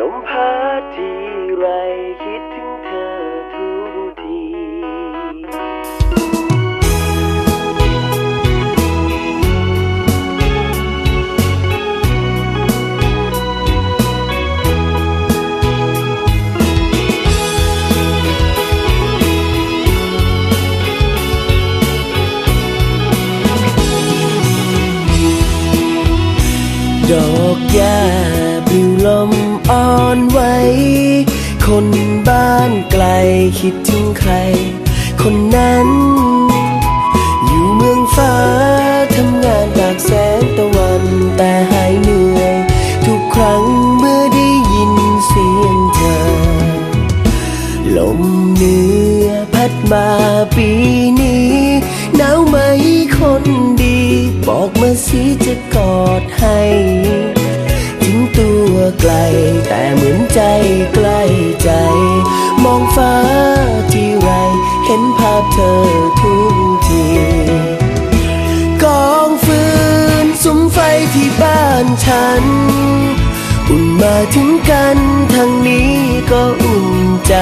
ลมพัดทีไรคิดถึงเธอทุกทีดอกหญ้าปลิวลม อ่อนไหว คนบ้านไกลคิดถึงใคร คนนั้น อยู่เมืองฟ้าทำงานตากแสงตะวันแต่หายเหนื่อย ทุกครั้งเมื่อได้ยินเสียงเธอ ลมเหนือพัดมาปีนี้หนาวไหมคนดี บอกมาสิจะกอดให้ ตัวไกล แต่เหมือนใจใกล้ใจ มองฟ้าที่ไร เห็นภาพเธอทุกทีกองฟืนสุมไฟที่บ้านฉัน อุ่นมาถึงกันทางนี้ก็อุ่นใจ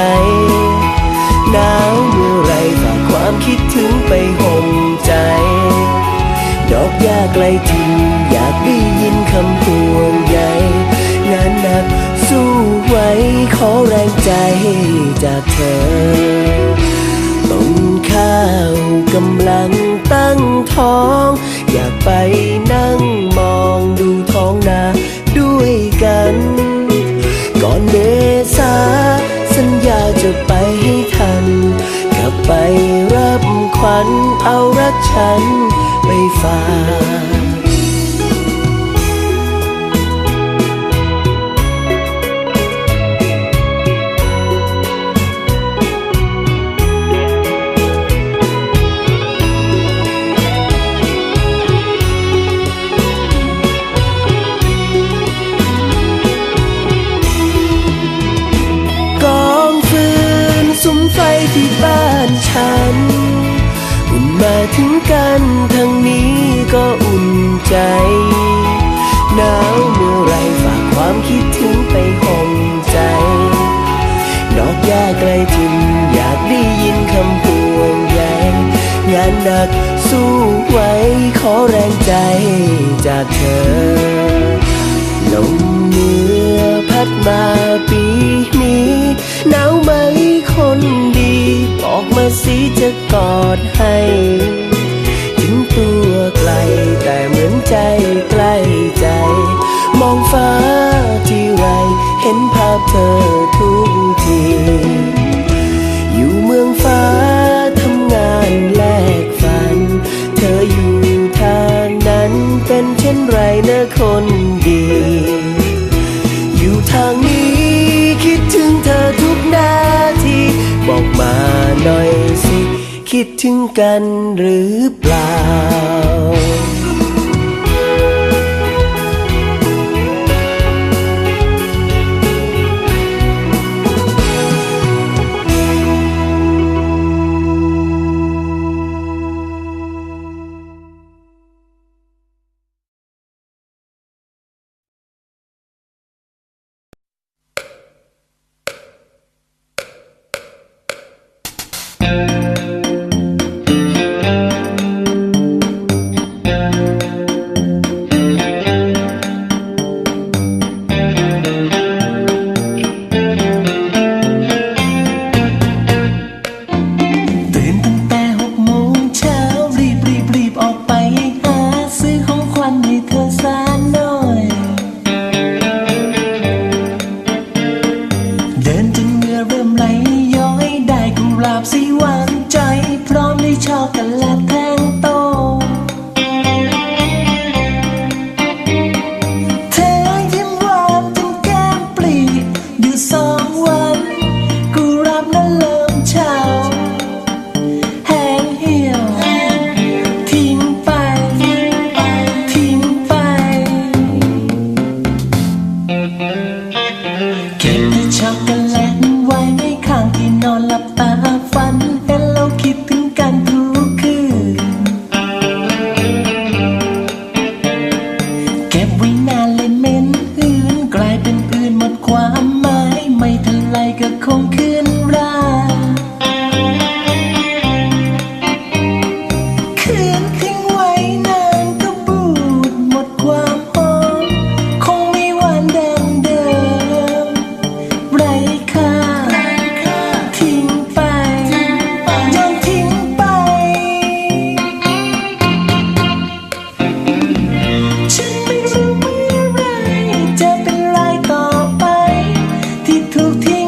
หนาวเมื่อไรฝากความคิดถึงไปห่มใจ ดอกหญ้าไกลถิ่นอยากได้ยินคำห่ว ใจจากเธอ ต้นข้าวกำลังตั้งท้อง อยากไปนั่งมองดูท้องนาด้วยกัน ก่อนเมษาสัญญาจะไปให้ทัน กลับไปรับขวัญเอารักฉันไปฝากก ที่บ้านฉัน อุ่นมาถึงกันทางนี้ก็อุ่นใจหนาวเมื่อไรฝากความคิดถึงไปห่มใจ ดอกหญ้าไกลถิ่นอยากได้ยินคำห่วงใยงานหนักสู้ไว้ขอแรงใจจากเธอลมเหนือ ดให้ถึงตัวไกลแต่เหมือนใจใกล้ใจ มองฟ้าที่ไรเห็นภาพเธอทุกที อยู่เมืองฟ้าทำงานแลกฝัน เธออยู่ทางนั้นเป็นเช่นไรนะคน คิดถึงกันหรือเปล่า 土地